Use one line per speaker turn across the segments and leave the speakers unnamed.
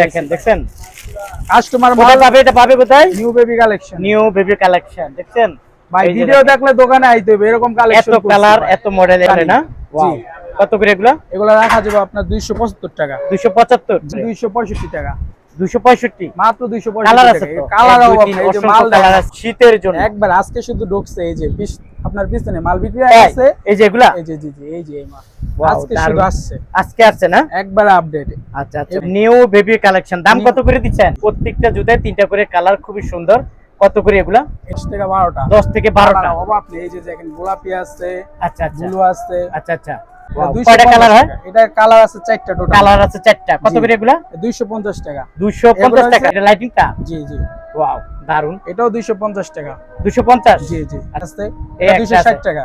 দেখেন দেখছেন?
কাস্টমার
কোথায় পাবে এটা পাবে কোথায়?
New baby collection
new baby collection দেখছেন?
ভাই ভিডিও দেখলে দোকানে আইতে হবে এরকম
এত কালার এত মডেল এখানে না?
জি।
কত করে এগুলো?
এগুলো রাখা যাবে আপনার 275 টাকা।
দুশো পঁচাত্তর
265 টাকা।
দুশো পঁয়ষট্টি?
মাত্র 265
কালার আছে
কালার অভাব এই যে মাল
কালার শীতের জন্য।
একবার আজকে শুধু ঢুকছে এই যে আপনার পিছনে মাল বিক্রি আছে
এই যে এগুলা?
এই যে জি জি এই যে এই মাল। আজকে। শুধু আসছে।
আজকে আসছে না?
একবার আপডেট
আচ্ছা আচ্ছা। নিউ বেবি কালেকশন দাম কত করে দিচ্ছেন? প্রত্যেকটা জুতায় তিনটা করে কালার খুবই সুন্দর। কত করে এগুলা?
এর থেকে 12টা
দশ থেকে বারোটা।
অভাব নেই। এই যে দেখেন গোলাপি আছে
আচ্ছা আচ্ছা।
ব্লু আছে।
আচ্ছা আচ্ছা।
250
কয়টা কালার হয়।
এটা কালার আছে চারটা টোটাল
কালার আছে চারটা। কত। করে এগুলা?
250 টাকা।
দুশো পঞ্চাশ
এগুলো
টাকা।
হচ্ছে-
এটা লাইটিংটা
জি জি।
ওয়াও দারুণ
এটাও 250 টাকা।
দুশো পঞ্চাশ?
জি জি।
এই
এটা 260 টাকা।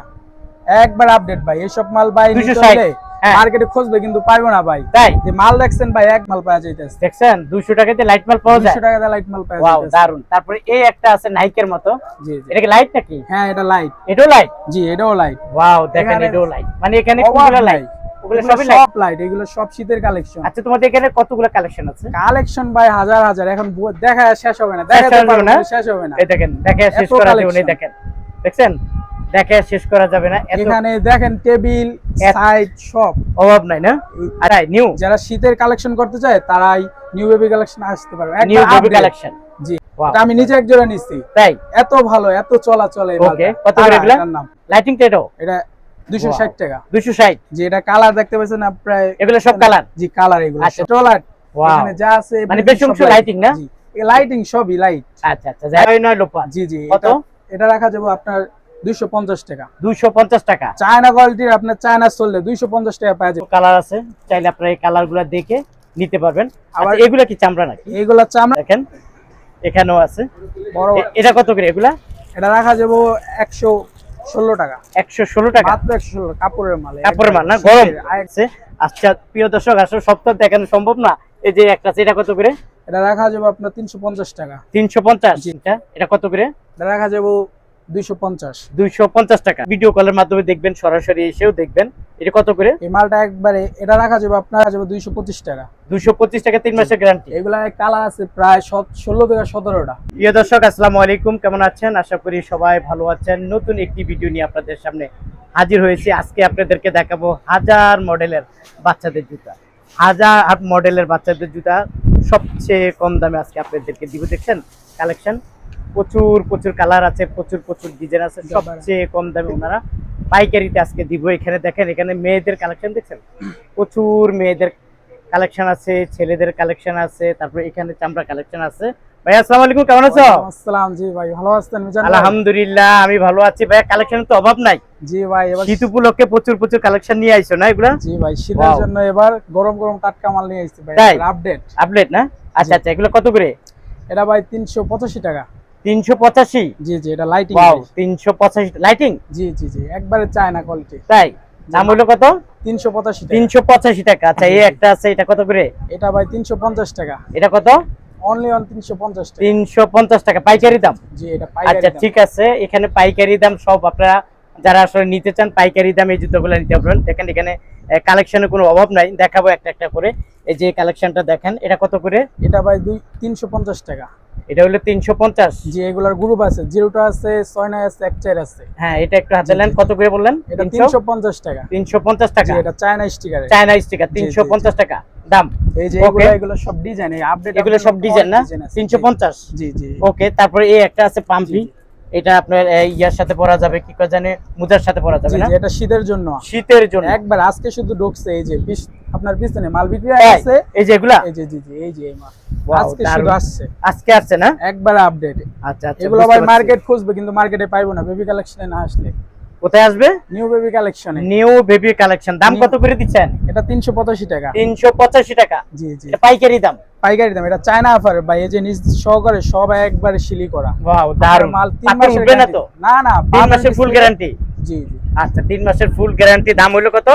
একবার আপডেট ভাই এইসব মাল ভাই নিতে
260 হ্যাঁ।
মার্কেটে খুঁজবে কিন্তু পাইবো না ভাই।
তাই?
যে মাল দেখছেন ভাই এক মাল পাওয়া যাইতেছে।
দেখছেন? দুশো টাকাতে লাইট মাল পাওয়া যায়?
200 টাকা লাইট মাল পাওয়া
ওয়াও দারুণ তারপরে এই একটা আছে নাইকের মতো।
জি জি।
এটা কি লাইট নাকি?
হ্যাঁ এটা লাইট
এটাও লাইট
জি এটাও লাইট
ওয়াও দেখেন এটাও লাইট মানে এখানে কোনগুলো লাইট ওগুলো সবই
সব লাইট এগুলো সব শীতের কালেকশন
আচ্ছা তোমাদের এখানে কতগুলো কালেকশন আছে?
কালেকশন ভাই হাজার হাজার। এখন দেখা শেষ হবে না।
শেষ
দেখাতে
না?
না শেষ হবে না।
এই দেখেন দেখে শেষ করা যাবে না দেখেন। দেখছেন? দেখে শেষ করা যাবে না
এখানে দেখেন টেবিল সাইড সব।
অভাব নাই না? আচ্ছা নিউ
যারা শীতের কালেকশন করতে চায় তারাই নিউ বেবি কালেকশন আসতে পারবে।
নিউ বেবি কালেকশন
জি। আমি নিজে এক জোড়া নিচ্ছি।
তাই?
এত ভালো এত চলাচল এই
ওকে কত করে এগুলা? লাইটিং টা
এটা 260 টাকা।
দুশো ষাট?
যে এটা কালার দেখতে পাচ্ছেন প্রায়
এগুলো সব কালার
জি কালার এগুলো।
আচ্ছা।
টলার. এখানে যা আছে
মানে বেশি lighting না?
লাইটিং সবই লাইট
আচ্ছা আচ্ছা যাই নয় লোপা।
জি জি
কত?
এটা- রাখা যাবে আপনার 250 টাকা।
দুশো পঞ্চাশ টাকা।
চায়না কোয়ালিটির আপনার চায়না চললে 250 টাকা পাওয়া যাবে।
কালার আছে চাইলে আপনারা এই কালারগুলা দেখে নিতে পারবেন। আবার
আবার-
এগুলা কি চামড়া নাকি?
এইগুলা চামড়া
দেখেন এখানেও আছে।
বড়
এটা কত করে এগুলা?
এটা রাখা যাবে 116 টাকা।
একশো ষোলো টাকা?
মাত্র 116 কাপড়ের মাল।
কাপড়ের মাল না? গরম। আচ্ছা প্রিয় দর্শক আসলে সপ্তাহ দেখানো সম্ভব না। এই যে একটা আছে, এটা কত করে?
এটা রাখা যাবে আপনার 350 টাকা।
তিনশো পঞ্চাশ। এটা এটা কত করে?
এটা রাখা যাবে 250
দুইশো পঞ্চাশ টাকা। ভিডিও কলের মাধ্যমে দেখবেন সরাসরি এসেও দেখবেন। এটা কত করে?
এই মালটা একবারে এটা রাখা যাবে আপনার যাবে 225 টাকা।
দুইশো পঁচিশ টাকা তিন মাসের গ্যারান্টি
এগুলা কালার আছে প্রায় 16 থেকে 17টা
প্রিয় দর্শক আসসালামু আলাইকুম। কেমন আছেন? আশা করি সবাই ভালো আছেন। নতুন একটি ভিডিও নিয়ে আপনাদের সামনে হাজির হয়েছি। আজকে আপনাদেরকে দেখাবো হাজার মডেলের বাচ্চাদের জুতা। হাজার মডেলের বাচ্চাদের জুতা সবচেয়ে কম দামে আজকে আপনাদেরকে দিব। দেখছেন কালেকশন প্রচুর প্রচুর কালার আছে প্রচুর প্রচুর ডিজাইন আছে। সবচেয়ে কম দামে ওনারা পাইকারিতে আজকে দিব। এখানে দেখেন এখানে মেয়েদের কালেকশন দেখছেন? প্রচুর মেয়েদের কালেকশন আছে ছেলেদের কালেকশন আছে তারপরে এখানে চামড়া কালেকশন আছে। ভাই আসসালামু আলাইকুম কেমন আছো?
আসসালাম। জি ভাই ভালো আছেন মিজান
আলহামদুলিল্লাহ আমি ভালো আছি। ভাই কালেকশন তো অভাব নাই।
জি ভাই এবার
শীত উপলক্ষে প্রচুর প্রচুর কালেকশন নিয়ে আইছো না এগুলা?
জি ভাই শীতের জন্য এবার গরম গরম টাটকা মাল নিয়ে আসছি ভাই। আপডেট
আপডেট না? আচ্ছা আচ্ছা এগুলো কত করে?
এটা ভাই 385 টাকা।
তিনশো পঁচাশি?
জি জি এটা লাইটিং
ওয়াও তিনশো পঁচাশি লাইটিং
জি জি জি একবারে চায়না কোয়ালিটি
তাই? দাম হলো কত?
385 টাকা।
তিনশো পঁচাশি টাকা। আচ্ছা এই একটা আছে এটা কত করে?
এটা ভাই 350 টাকা।
এটা কত?
অনলি অন 350 টাকা।
তিনশো পঞ্চাশ টাকা। পাইকারি দাম?
জি এটা পাইকারি
আচ্ছা ঠিক আছে। এখানে পাইকারি দাম সব আপনারা যারা আসলে নিতে চান পাইকারি দাম এই জুতোগুলো নিতে পারবেন। দেখেন এখানে কালেকশনের কোনো অভাব নাই। দেখাবো একটা একটা করে। এই যে কালেকশনটা দেখেন এটা কত করে?
এটা ভাই দুই 350 টাকা।
এটা হলো তিনশো পঞ্চাশ।
জি এগুলার গ্রুপ আছে জিরোটা আছে 6 নয় আছে 1 চার আছে।
হ্যাঁ এটা একটু হাতে নেন কত করে বললেন?
এটা
তিনশো?
350 টাকা।
তিনশো পঞ্চাশ
জি
টাকা
এটা চায়না স্টিকার।
চায়না স্টিকার তিনশো পঞ্চাশ টাকা। দাম?
এই যে. এগুলো এগুলো সব ডিজাইন এই আপডেট
এগুলো সব ডিজাইন না? তিনশো পঞ্চাশ?
জি জি।
ওকে তারপরে এই একটা আছে পাম্পি। এটা আপনার ইয়ার সাথে পরা যাবে কি করে জানে মুজার সাথে পরা যাবে না?
এটা শীতের জন্য।
শীতের জন্য।
একবার আজকে শুধু ঢুকছে এই যে আপনার পিছনে মাল বিক্রি আছে
এই যে এগুলা?
এই যে জি জি এই যে এই মাল। আজকে শুধু আসছে।
আজকে আসছে না?
একবার আপডেট
আচ্ছা আচ্ছা
এগুলো
আবার
ভাই মার্কেট খুঁজবে কিন্তু মার্কেটে পাইবো না বেবি কালেকশনে না আসলে।
কোথায় আসবে?
নিউ বেবি কালেকশনে
নিউ বেবি কালেকশন দাম কত করে দিচ্ছেন?
এটা তিনশো পঁচাশি টাকা।
তিনশো পঁচাশি টাকা।
জি জি।
পাইকারি দাম।
পাইকারি দাম। এটা চায়না অফার ভাই এই যে নিজ সহকারে সব একবারে শিলি করা।
ওয়াও দারুণ
মাল মাসের
উঠবে না তো?
না না
তিন মাসের ফুল গ্যারান্টি
জি জি।
আচ্ছা তিন মাসের ফুল গ্যারান্টি দাম হলো কত?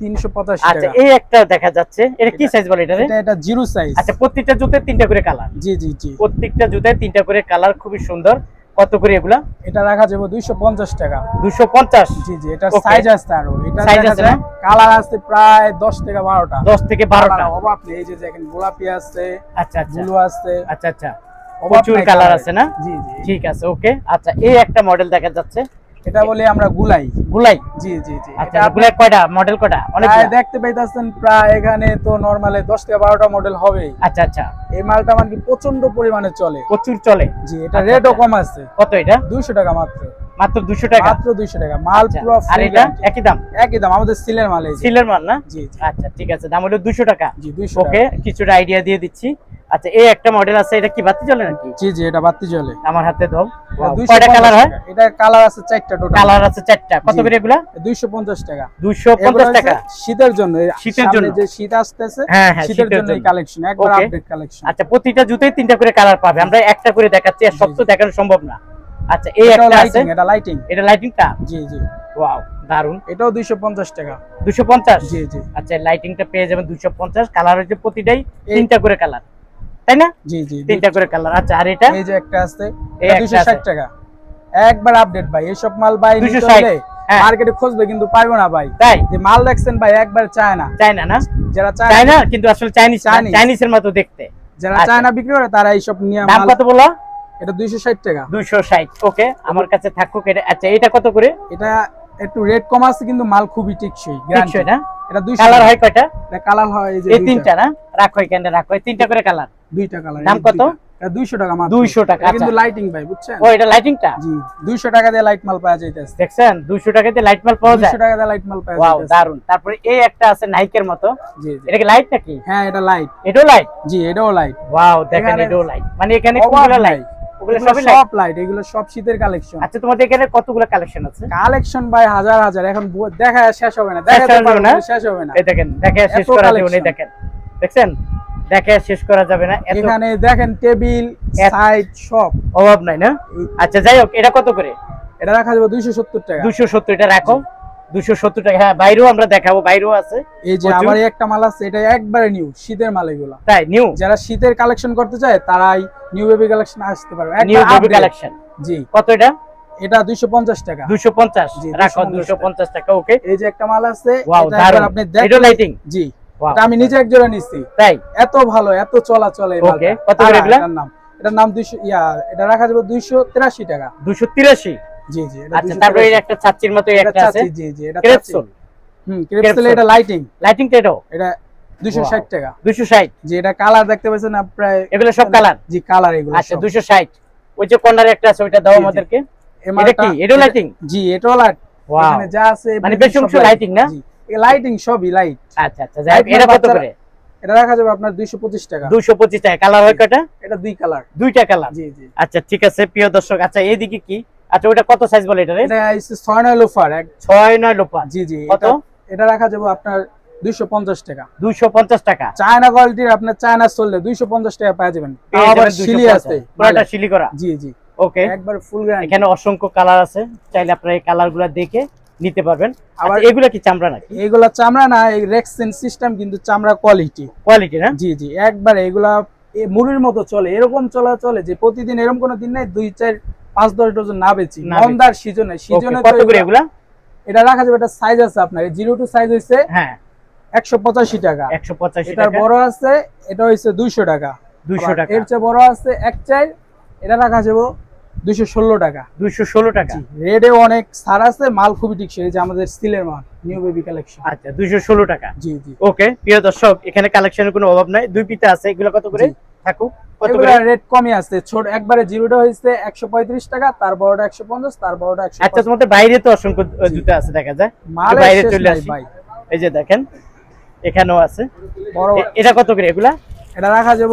তিনশো পঁচাশি
আচ্ছা এই একটা দেখা যাচ্ছে। এটা কি সাইজ বলে এটা
এটা এটা জিরো সাইজ
আচ্ছা প্রত্যেকটা জুতায় তিনটা করে কালার
জি জি জি।
প্রত্যেকটা জুতায় তিনটা করে কালার খুবই সুন্দর। কত করে এগুলা?
এটা রাখা যাবে দুইশো পঞ্চাশ টাকা।
দুশো পঞ্চাশ?
জি জি এটা সাইজ আছে আরও। এটা সাইজ
আছে
কালার আছে প্রায় দশ থেকে বারোটা।
দশ থেকে বারোটা।
Colour অভাব নেই। এই যে দেখেন গোলাপি আছে
আচ্ছা আচ্ছা।
ব্লু আছে।
আচ্ছা আচ্ছা। প্রচুর কালার আছে না?
জি জি।
ঠিক আছে ওকে আচ্ছা এই একটা মডেল দেখা যাচ্ছে।
এটা বলি আমরা গুলাই।
গুলাই?
জি জি জি।
আচ্ছা গুলাই কয়টা? মডেল কয়টা? অনেক
দেখতে পাইতেছেন প্রায় এখানে তো নরমালে দশ থেকে বারোটা মডেল হবেই।
আচ্ছা আচ্ছা।
এই মালটা মানে প্রচণ্ড পরিমাণে চলে।
প্রচুর চলে?
জি এটা
আচ্ছা,
রেটও
আচ্ছা।
কম আছে।
কত এটা?
দুইশো টাকা মাত্র।
মাত্র দুশো টাকা?
মাত্র দুইশো টাকা। মাল
আচ্ছা,
পুরো
আর এটা? একই দাম?
একই দাম। আমাদের সিলের মাল এই
সিলের মাল না?
জি
আচ্ছা ঠিক আছে। দাম হলো দুশো টাকা।
জি দুইশো
ওকে কিছুটা আইডিয়া দিয়ে দিচ্ছি। আচ্ছা এই একটা মডেল আছে এটা কি বাতি চলে নাকি?
জি জি এটা বাতি চলে
আমার হাতে দাও কয়টা কালার হয়?
এটা কালার আছে চারটা টোটাল
কালার আছে চারটা। কত করে এগুলা?
দুইশো পঞ্চাশ টাকা।
দুশো
এগুলো
পঞ্চাশ
হচ্ছে
টাকা?
শীতের জন্য।
শীতের জন্য।
যে শীত আসতেছে
হ্যাঁ হ্যাঁ
শীতের জন্য এই কালেকশন একবার আপডেট কালেকশন
আচ্ছা প্রতিটা জুতোই তিনটা করে কালার পাবে। আমরা একটা করে দেখাচ্ছি আর সব তো দেখানো সম্ভব না। আচ্ছা এই একটা আছে।
লাইটিং এটা লাইটিং
এটা লাইটিংটা
জি জি।
ওয়াও দারুণ
এটাও দুইশো পঞ্চাশ টাকা।
দুশো পঞ্চাশ?
জি জি।
আচ্ছা লাইটিংটা পেয়ে যাবেন দুশো পঞ্চাশ। কালার হচ্ছে প্রতিটাই তিনটা করে কালার তাই না?
জি জি
তিনটা করে কালার আচ্ছা আর এটা?
এই যে একটা আছে
আছে।
ষাট টাকা। একবার আপডেট ভাই মাল ভাই
260 হ্যাঁ।
মার্কেটে খুঁজবে কিন্তু পারব না ভাই।
তাই?
যে মাল দেখছেন ভাই একবার চায় না।
চায় না? না
যারা চায়
চায় না কিন্তু আসলে চাইনিজ
Chinese।
চাইনিজের মতো দেখতে।
যারা
আচ্ছা।
চায় না বিক্রি করে তারা এইসব নিয়ে
দাম কত বলো?
এটা দুইশো ষাট টাকা।
দুইশো ষাট। ওকে আমার কাছে থাকুক। এটা আচ্ছা এটা কত করে?
এটা একটু রেট কম আছে কিন্তু মাল খুবই টিকসই
তিনশো না?
এটা দুইশো
কালার হয় কয়টা?
কালার হয় এই যে
এই তিনটা না? রাখো এখানে রাখো তিনটা করে কালার
দুইটা কালার
দাম কত?
এটা দুইশো টাকা মাত্র।
200 টাকা,
কিন্তু
আচ্ছা।
লাইটিং ভাই বুঝছেন?
ও এটা লাইটিংটা
জি দুইশো টাকা দিয়ে লাইট মাল পাওয়া যাইতেছে।
দেখছেন? দুইশো টাকাতে লাইট মাল পাওয়া যায়?
দুইশো টাকা দিয়ে লাইট মাল পাওয়া
ওয়াও দারুণ তারপরে এই একটা আছে নাইকের মতো।
জি জি।
এটা কি লাইট নাকি?
হ্যাঁ এটা লাইট
এটাও লাইট
জি এটাও লাইট
ওয়াও দেখেন এটাও লাইট মানে এখানে কোনগুলো লাইট ওগুলো সবই
সব লাইট এগুলো সব শীতের কালেকশন
আচ্ছা তোমাদের এখানে কতগুলো কালেকশন আছে?
কালেকশন ভাই হাজার হাজার। এখন দেখা শেষ হবে না।
শেষ
পারব
না?
না, শেষ হবে না।
এই দেখেন দেখে শেষ
এত
করা যাবে না দেখেন। দেখছেন? দেখে শেষ করা যাবে না
এখানে দেখেন টেবিল সাইড সব।
অভাব নাই না? আচ্ছা যাই হোক এটা কত করে?
এটা রাখা যাবে দুইশো সত্তর টাকা।
দুশো সত্তর এটা রাখো। দুশো সত্তর টাকা। হ্যাঁ বাইরেও আমরা দেখাবো বাইরেও আছে।
এই যে এই একটা মাল আছে এটা একবারে নিউ শীতের মাল এগুলো।
তাই নিউ
যারা শীতের কালেকশন করতে চায় তারাই নিউ বেবি কালেকশন আসতে পারবে।
নিউ বেবি কালেকশন
জি।
কত এটা?
এটা দুইশো পঞ্চাশ টাকা।
দুশো পঞ্চাশ?
জি,
রাখো
250
পঞ্চাশ টাকা। ওকে
এই যে একটা মাল আছে এটা আপনি
এটা লাইটিং
জি। আমি নিজে এক জোড়া নিচ্ছি
তাই?
এত ভালো এত চলাচল মালটা।
কত করে এগুলা?
এটার নাম। এটার নাম দুইশো ইয়া এটা রাখা যাবে দুইশো তেরাশি টাকা।
দুশো তিরাশি?
জি জি
আচ্ছা তারপরে একটা ছাত্রীর মতো একটা আছে।
জি জি এটা
ক্রেপসোল
হুম ক্রেপসোল এটা লাইটিং
লাইটিংটা এটাও।
এটা দুইশো ষাট টাকা।
দুশো ষাট।
জি এটা কালার দেখতে পাচ্ছেন না প্রায়
এগুলো সব কালার
জি কালার এগুলো
আচ্ছা
সব।
দুশো ষাট। ওই যে কর্নারে একটা আছে ওইটা দাও
জি, জি।
আমাদেরকে। এটা কি? এটাও লাইটিং
জি এটাও লাইট এখানে যা আছে
মানে
এভরিথিং
অংশ lighting না?
লাইটিং সবই লাইট
আচ্ছা আচ্ছা যাই এটা
না
কত করে?
এটা রাখা যাবে আপনার দুইশো পঁচিশ টাকা।
দুশো পঁচিশ টাকা। কালার হয় কয়টা?
এটা দুই কালার
দুইটা কালার
জি জি।
আচ্ছা ঠিক আছে প্রিয় দর্শক আচ্ছা এইদিকে কি? আচ্ছা ওটা কত সাইজ বলে এটা রে?
এটা হচ্ছে ছয় নয় লোফার এক
ছয় নয় লোপা
জি জি
কত?
এটা- রাখা যাবে আপনার দুইশো পঞ্চাশ টাকা।
দুইশো পঞ্চাশ টাকা।
চায়না কোয়ালিটির আপনার চায়না চললে দুইশো পঞ্চাশ টাকা পেয়ে যাবেন। আবার শিলি আছে
পুরোটা শিলি করা?
জি জি।
ওকে
একবার ফুল গ্যারান্টি
এখানে অসংখ্য কালার আছে চাইলে আপনারা এই কালারগুলা দেখে নিতে পারবেন। আবার
আবার-
এগুলা কি চামড়া নাকি?
এগুলা চামড়া না এই রেক্সিন সিস্টেম কিন্তু চামড়া কোয়ালিটি
কোয়ালিটি না?
জি জি। একবার এগুলা এ মুড়ির মতো চলে এরকম চলা চলে যে প্রতিদিন এরকম কোনো দিন নাই দুই চার পাঁচ দশ ডজন না বেচি মন্দার সিজনে সিজনে
কত করে এগুলা?
এটা রাখা যাবে এটা সাইজ আছে আপনার জিরো টু সাইজ হইছে
হ্যাঁ।
টাকা।
একশো পঁচাশি
এটার
টাকা।
বড় আছে এটা হইছে টাকা।
দুইশো
আবার
টাকা।
এর চেয়ে বড় আছে এক চাই এটা রাখা যাবে টাকা।
দুইশো ষোলো টাকা।
রেডে অনেক সার আছে মাল খুবই টিকসই এই যে আমাদের স্টিলের মাল নিউ বেবি কালেকশন
আচ্ছা দুইশো ষোলো টাকা।
জি জি।
ওকে প্রিয় দর্শক এখানে কালেকশনের কোনো অভাব নাই। দুই পিতা আছে এগুলো কত করে। থাকুক কত
এগুলো
করে?
রেট কমই আছে ছোট একবারে জিরোটা হয়েছে একশো পঁয়ত্রিশ টাকা তার বড়টা একশো পঞ্চাশ তার বড়টা একশো
আচ্ছা তোমাদের বাইরে তো অসংখ্য জুতা আছে দেখা যায়। বাইরে চলে আসি। এই যে দেখেন এখানেও আছে। এটা কত করে এগুলা?
এটা রাখা যাব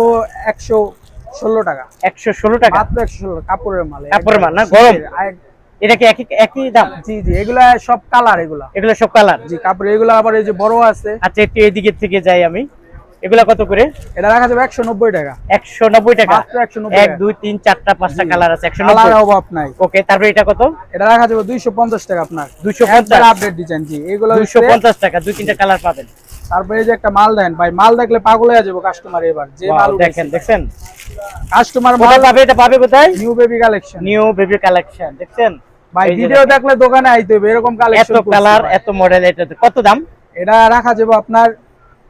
একশো ষোলো টাকা।
একশো ষোলো টাকা?
মাত্র একশো ষোলো কাপড়ের মাল।
কাপড়ের মাল না? গরম? এটা কি একই একই দাম?
জি জি এগুলা সব কালার এগুলা।
এগুলো সব কালার
জি কাপড় এগুলা আবার এই যে বড় আছে।
আচ্ছা একটু এদিকে থেকে যাই আমি। এগুলা কত করে?
এটা রাখা যাবে একশো নব্বই টাকা।
একশো নব্বই টাকা।
মাত্র একশো নব্বই
এক দুই তিন চারটা পাঁচটা
জি।
কালার আছে একশো
কালার অভাব নাই।
ওকে তারপরে এটা কত?
এটা রাখা যাবে দুইশো পঞ্চাশ টাকা আপনার।
250
আপডেট ডিজাইন জি। এগুলো
দুইশো পঞ্চাশ টাকা দুই তিনটা কালার পাবেন।
তারপরে এই যে একটা মাল দেন ভাই মাল দেখলে পাগল হয়ে যাব কাস্টমার এবার। যে মাল
দেখেন দেখছেন?
কাস্টমার মাল
পাবে এটা পাবে কোথায়?
New baby collection
new baby collection দেখছেন?
ভাই ভিডিও দেখলে দোকানে আইতে হবে এরকম কালেকশন এত
কালার এত মডেল এটাতে কত দাম?
এটা রাখা যাবে আপনার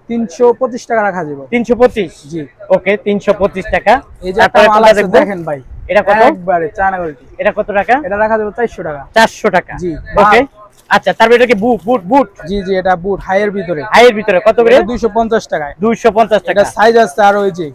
তিনশো পঁচিশ টাকা রাখা যাবে।
তিনশো পঁচিশ?
জি।
ওকে তিনশো পঁচিশ টাকা।
এই যে
দেখব?
দেখেন ভাই।
এটা কত?
একবারে চায়না কোয়ালিটি।
এটা কত টাকা?
এটা রাখা যাবে চারশো টাকা।
চারশো টাকা।
জি,
ওকে। আচ্ছা তারপরে এটা কি বুট বুট বুট
জি জি এটা বুট হাইয়ের ভিতরে।
হাইয়ের ভিতরে কত করে?
এটা দুইশো পঞ্চাশ টাকায়।
দুইশো পঞ্চাশ টাকা।
এটা সাইজ আছে আর ওই যে।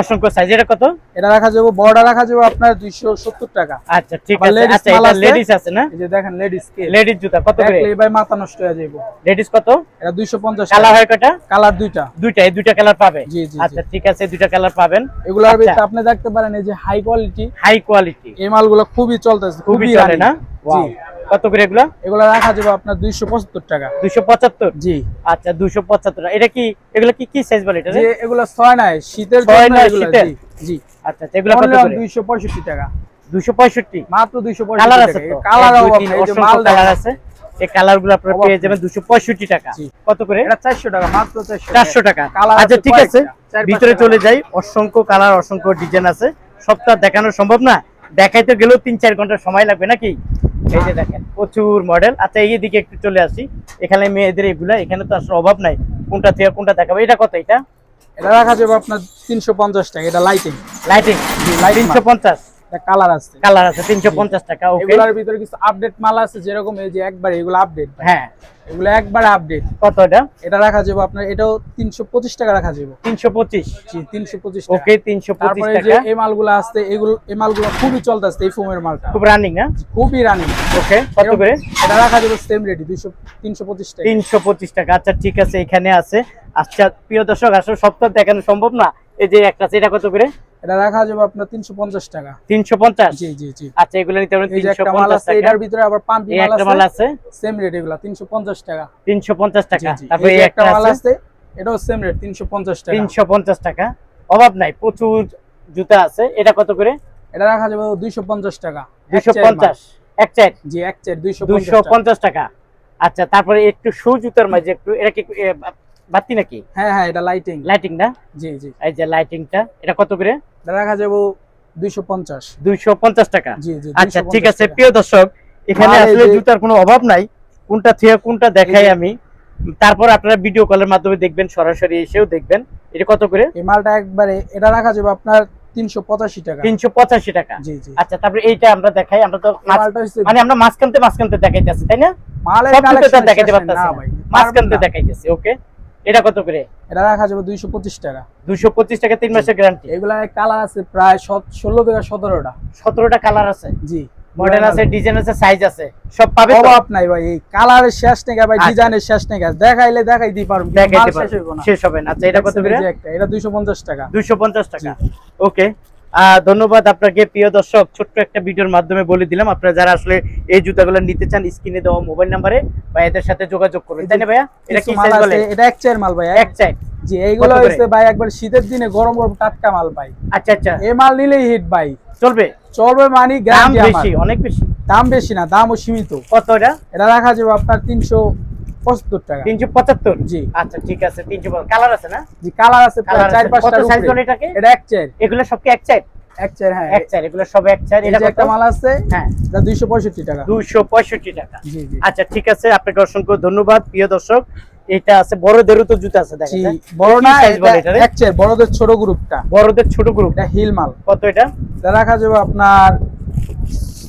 অসংখ্য সাইজ এটা কত?
এটা রাখা যাবে বড়টা রাখা যাবে আপনার দুইশো সত্তর টাকা।
আচ্ছা ঠিক আছে। আচ্ছা এটা লেডিস আছে। না?
এই যে দেখেন লেডিস স্কেল
লেডিস জুতা কত করে?
ভাই মাথা নষ্ট হয়ে যাবে
লেডিস কত?
এটা দুইশো পঞ্চাশ
কালার হয় কয়টা?
কালার দুইটা।
দুইটা এই দুইটা কালার পাবে?
জি, জি,
আচ্ছা ঠিক আছে দুইটা কালার পাবেন।
এগুলোর
আচ্ছা।
ভিতরে আপনি দেখতে পারেন এই যে হাই কোয়ালিটি
হাই কোয়ালিটি
এই মালগুলো খুবই চলতেছে
খুবই চলে না? কত করে এগুলো?
এগুলো রাখা যাবে আপনার দুইশো পঁচাত্তর টাকা।
দুইশো পঁচাত্তর?
জি।
আচ্ছা এটা কি এগুলো কি কি সাইজ বলে এটা
এগুলো ছয় নাই শীতের
ছয়
জন্য
নয়
এগুলো,
শীতের?
জি, জি।
আচ্ছা আচ্ছা, এগুলো কত করে?
দুইশো পঁয়ষট্টি টাকা।
দুইশো পঁয়ষট্টি?
মাত্র দুইশো
কালার আছে
কালার
এক, দুই, কালার আছে। এই কালার আপনারা পেয়ে যাবেন দুশো পঁয়ষট্টি টাকা। কত করে?
এটা চারশো টাকা মাত্র চারশো
চারশো টাকা।
কালার
আচ্ছা ঠিক আছে। ভিতরে চলে যাই। অসংখ্য কালার অসংখ্য ডিজাইন আছে। সবটা দেখানো সম্ভব না? দেখাইতে গেলেও তিন চার ঘণ্টা সময় লাগবে নাকি? এই যে দেখেন প্রচুর মডেল আচ্ছা এই দিকে একটু চলে আসি। এখানে মেয়েদের এগুলা এখানে তো আসলে অভাব নাই। কোনটা থেকে কোনটা দেখাবো? এটা কত এটা?
এটা রাখা যাবে আপনার তিনশো পঞ্চাশ টাকা এটা লাইটিং
লাইটিং তিনশো পঞ্চাশ।
কালার আছে।
কালার আছে তিনশো পঞ্চাশ টাকা ওকে
এগুলোর ভিতরে কিছু আপডেট মাল আছে যেরকম এই যে একবার এগুলো আপডেট
হ্যাঁ।
এগুলো একবার আপডেট
কত এটা?
এটা রাখা যাবে আপনার এটাও তিনশো পঁচিশ টাকা রাখা যাবে।
তিনশো পঁচিশ।
জি তিনশো পঁচিশ
ওকে তিনশো পঁচিশ
তারপরে যে এই মালগুলো আসছে এগুলো এই মালগুলো খুবই চলতেছে এই ফোমের মালটা।
খুব রানিং না
খুবই রানিং
ওকে কত করে?
এটা রাখা যাবে সেম পঁচিশ টাকা।
তিনশো পঁচিশ টাকা। আচ্ছা ঠিক আছে এখানে আছে। আচ্ছা প্রিয় দর্শক আসলে সপ্তাহ দেখানো সম্ভব না। এই যে একটা আছে, এটা কত করে?
এটা রাখা যাবে আপনার তিনশো পঞ্চাশ টাকা।
তিনশো পঞ্চাশ?
জি জি জি।
আচ্ছা এগুলো নিতে পারেন
এই যে
তিনশো
একটা মাল
পঞ্চাশ
আছে
টাকা।
এটার ভিতরে আবার পাম্পি মাল
একটা মাল
আছে?
আছে
সেম রেট এগুলা তিনশো পঞ্চাশ টাকা।
তিনশো পঞ্চাশ
জি,
টাকা।
জি।
তারপরে
এই
একটা
মাল
আছে?
আছে এটাও সেম রেট তিনশো পঞ্চাশ টাকা।
তিনশো পঞ্চাশ টাকা। অভাব নাই প্রচুর জুতা আছে। এটা কত করে?
এটা রাখা যাবে দুইশো পঞ্চাশ টাকা। এক
দুইশো
চার
পঞ্চাশ। এক চার
মাল। জি এক দুইশো
পঞ্চাশ টাকা। আচ্ছা তারপরে একটু শু জুতার মাঝে একটু এটা কি বাতি নাকি?
হ্যাঁ হ্যাঁ এটা লাইটিং
লাইটিং না?
জি জি।
এই যে লাইটিংটা এটা কত করে?
রাখা যাবে দুইশো পঞ্চাশ।
দুইশো পঞ্চাশ টাকা?
জি জি
আচ্ছা ঠিক আছে প্রিয় দর্শক এখানে আসলে জুতার কোনো অভাব নাই। কোনটা থেকে কোনটা দেখাই আমি। তারপর আপনারা ভিডিও কলের মাধ্যমে দেখবেন সরাসরি এসেও দেখবেন। এটা কত করে?
এই মালটা একবারে এটা রাখা যাবে আপনার তিনশো পঁচাশি টাকা।
তিনশো পঁচাশি টাকা।
জি জি।
আচ্ছা তারপরে এইটা আমরা দেখাই। আমরা তো মানে আমরা মাঝখানতে মাঝখানতে দেখাইতেছি তাই না?
মালের
দেখাইতে পারতেছি মাঝখানতে। দেখাইতেছি ওকে এটা কত করে?
এটা রাখা যাবে দুইশো পঁচিশ টাকা।
দুইশো পঁচিশ টাকা তিন মাসের গ্যারান্টি
এগুলা কালার আছে প্রায় ষোলো থেকে সতেরোটা।
সতেরোটা কালার আছে?
জি।
মডেল আছে ডিজাইন আছে সাইজ আছে। সব পাবে
অভাব নাই ভাই এই কালারের শেষ নেই ভাই
আচ্ছা।
ডিজাইনের শেষ নেই দেখাইলে দেখাই দিই পারব শেষ
হবে না। আচ্ছা এটা কত করে?
এটা দুইশো পঞ্চাশ টাকা।
দুইশো পঞ্চাশ টাকা। ওকে ধন্যবাদ আপনাকে। প্রিয় দর্শক ছোট্ট একটা ভিডিওর মাধ্যমে বলে দিলাম আপনারা যারা আসলে এই জুতাগুলো নিতে চান স্ক্রিনে দেওয়া মোবাইল নাম্বারে বা এদের সাথে যোগাযোগ করবেন তাই না ভাইয়া? এটা কি
মাল
সাইজ বলে
এটা এক চার মাল ভাইয়া
এক চাই
জি এইগুলো? হচ্ছে ভাই একবার শীতের দিনে গরম গরম টাটকা মাল ভাই।
আচ্ছা আচ্ছা।
এই মাল নিলেই হিট ভাই।
চলবে?
চলবে মানে
দাম বেশি অনেক বেশি।
দাম বেশি না দামও সীমিত।
কত এটা?
এটা রাখা যাবে আপনার তিনশো পঁচাত্তর টাকা।
তিনশো পঁচাত্তর?
জি।
আচ্ছা ঠিক আছে তিনশো কালার আছে না?
জি কালার আছে চার পাঁচটা
কত সাইজ বলে এটাকে
এটা এক চার।
এগুলো সব কি এক
চার? হ্যাঁ।
এক চাই এগুলো সব এক চাই এটা
একটা মাল আছে
হ্যাঁ।
এটা দুইশো পঁয়ষট্টি টাকা।
দুইশো পঁয়ষট্টি টাকা।
জি জি।
আচ্ছা ঠিক আছে আপনাকে অসংখ্য ধন্যবাদ প্রিয় দর্শক। এটা আছে বড়দেরও তো জুতা আছে দেখেন
বড় না? এক চার বড়দের ছোট গ্রুপটা
বড়দের ছোট গ্রুপ
এটা হিল মাল।
কত এটা?
এটা রাখা যাবে আপনার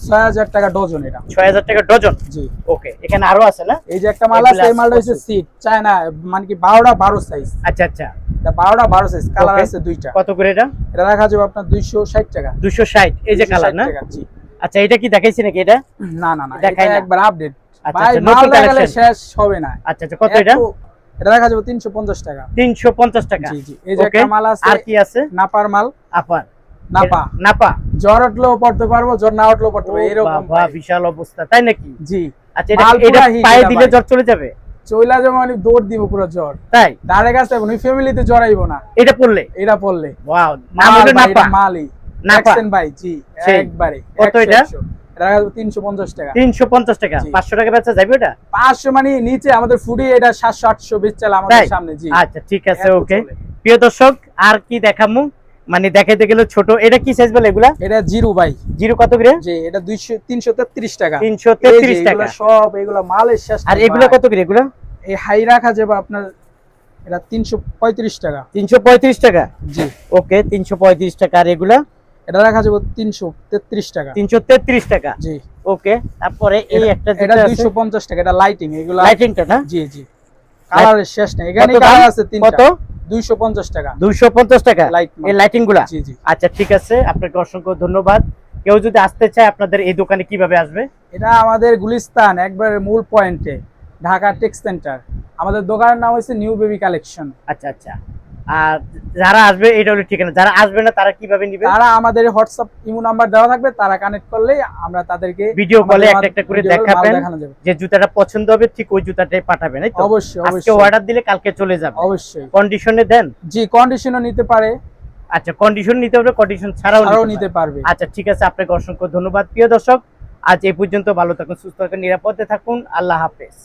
ছয় হাজার টাকা ডজন এটা।
ছয় হাজার টাকা ডজন?
জি।
ওকে এখানে আরও আছে না?
এই যে একটা মাল আছে এই মালটা হচ্ছে সিট চায়না মানে কি বারোটা বারো সাইজ
আচ্ছা আচ্ছা।
এটা বারোটা বারো সাইজ কালার আছে দুইটা।
কত করে এটা?
এটা রাখা যাবে আপনার দুইশো ষাট টাকা।
দুশো ষাট এই যে কালার না?
জি।
আচ্ছা এটা কি দেখাইছি নাকি এটা?
না না না
দেখাই না।
একবার আপডেট
আচ্ছা,
ভাই
আচ্ছা,
মাল দেখালে শেষ হবে না।
আচ্ছা আচ্ছা কত এটা?
এটা রাখা যাবে তিনশো পঞ্চাশ টাকা।
তিনশো পঞ্চাশ টাকা।
জি জি এই যে একটা মাল আছে
আর কি আছে?
নাপার মাল।
আপার।
নাপা।
নাপা।
জ্বর উঠলেও পড়তে পারব জ্বর না উঠলেও পড়তে পারব এরকম
বিশাল অবস্থা তাই নাকি?
জি।
আচ্ছা এটা
মাল
এটা
পুরা hit
পায়ে দিলে জ্বর চলে যাবে?
চইলা যেমন আমি দৌড় দিব পুরো জ্বর।
তাই?
দাঁড়ে কাছে ওই ফ্যামিলিতে জ্বরাইবো না।
এটা পড়লে?
এটা পড়লে।
ওয়াও নাম হলো নাপা।
এটা
নাপা।
ভাই জি একবারে।
কত এটা?
100 এটা রাখা যাবে তিনশো পঞ্চাশ টাকা।
তিনশো পঞ্চাশ টাকা। পাঁচশো টাকা বেচা
পাঁচশো মানে নিচে আমাদের ফুডি এটা সাতশো আটশো বেচাল আমাদের
তাই?
সামনে জি।
আচ্ছা ঠিক আছে ওকে প্রিয় দর্শক আর কি দেখামু? মানে দেখাইতে গেলে ছোট। এটা কি সাইজ বলে এগুলা?
এটা জিরো ভাই।
জিরো কত করে?
যে এটা 200 333 টাকা।
333 টাকা।
সব এগুলা মালের
আর এগুলা কত করে এগুলা?
এই হাই রাখা যাবে আপনার এটা 335 টাকা।
335 টাকা?
জি।
ওকে 335 টাকা। আর এগুলা?
এটা রাখা যাবে 333 টাকা।
333 টাকা?
জি।
ওকে তারপরে এই একটা
এটা 250 টাকা এটা লাইটিং এগুলা
লাইটিংটা না?
জি জি। কালারের শেষ না এখানে কালার আছে তিনটা। কত? 250 টাকা।
250 টাকা? এই
লাইটিংগুলা
আচ্ছা ঠিক আছে। আপনাকে অসংখ্য ধন্যবাদ। কেউ যদি আসতে চায় আপনাদের এই দোকানে কীভাবে আসবে?
এটা আমাদের গুলিস্তান একবার মূল পয়েন্টে ঢাকা টেক্স সেন্টার। আমাদের দোকানের নাম হচ্ছে নিউ বেবি কালেকশন।
আচ্ছা আচ্ছা। আর যারা আসবে এটা হলো ঠিকানা। যারা আসবে না তারা কীভাবে নিবে?
তারা আমাদের হোয়াটসঅ্যাপ ইমো নাম্বার দেওয়া থাকবে তারা কানেক্ট করলেই আমরা তাদেরকে
ভিডিও কলে একটা একটা করে দেখাবেন যে জুতাটা পছন্দ হবে ঠিক ওই জুতাটাই পাঠাবেন এই তো?
অবশ্যই
আজকে অর্ডার দিলে কালকে চলে যাবে।
অবশ্যই।
কন্ডিশনে দেন?
জি কন্ডিশনও নিতে পারে।
আচ্ছা কন্ডিশন নিতে হবে কন্ডিশন ছাড়াও নিতে।
পারবে।
আচ্ছা ঠিক আছে আপনাকে অসংখ্য ধন্যবাদ। প্রিয় দর্শক আজ এই পর্যন্ত ভালো থাকুন সুস্থ থাকুন নিরাপদে থাকুন। আল্লাহ হাফেজ।